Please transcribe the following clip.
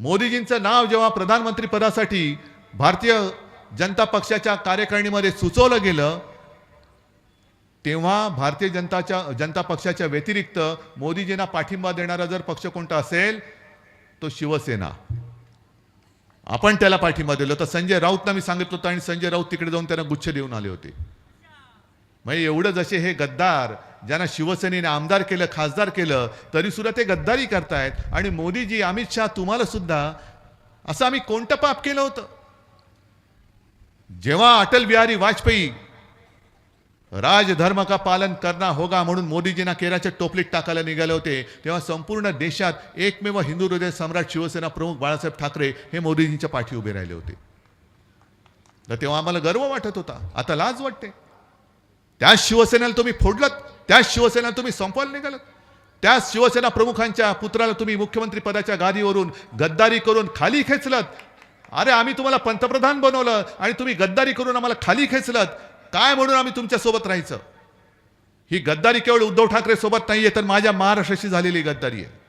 मोदीजींचं नाव जेव्हा प्रधानमंत्री पदासाठी भारतीय जनता पक्षाच्या कार्यकारिणीमध्ये सुचवलं गेलं तेव्हा भारतीय जनताच्या जनता पक्षाच्या व्यतिरिक्त मोदीजींना पाठिंबा देणारा जर पक्ष कोणता असेल तो शिवसेना. आपण त्याला पाठिंबा दिला. तर संजय राऊतना मी सांगितलं होतं आणि संजय राऊत तिकडे जाऊन त्यांना गुच्छ देऊन आले होते. म्हणजे एवढं जसे हे गद्दार ज्यांना शिवसेनेने आमदार केलं खासदार केलं तरी सुद्धा ते गद्दारी करतायत. आणि मोदीजी अमित शहा तुम्हाला सुद्धा असं आम्ही कोणतं पाप केलं होतं? जेव्हा अटल बिहारी वाजपेयी राजधर्म का पालन करना होगा म्हणून मोदीजींना केराच्या टोपलीत टाकायला निघाले होते तेव्हा संपूर्ण देशात एकमेव हिंदू हृदय सम्राट शिवसेना प्रमुख बाळासाहेब ठाकरे हे मोदीजींच्या पाठी उभे राहिले होते. तर तेव्हा आम्हाला गर्व वाटत होता. आता लाज वाटते. त्या शिवसेनेला तुम्ही फोडलत. त्याच शिवसेना तुम्ही संपवायला निघालात त्याच शिवसेना प्रमुखांच्या पुत्राला तुम्ही मुख्यमंत्री पदाच्या गादीवरून गद्दारी करून खाली खेचलत. अरे आम्ही तुम्हाला पंतप्रधान बनवलं आणि तुम्ही गद्दारी करून आम्हाला खाली खेचलत. काय म्हणून आम्ही तुमच्यासोबत राहायचं? ही गद्दारी केवळ उद्धव ठाकरे सोबत नाहीये तर माझ्या महाराष्ट्राशी झालेली गद्दारी आहे.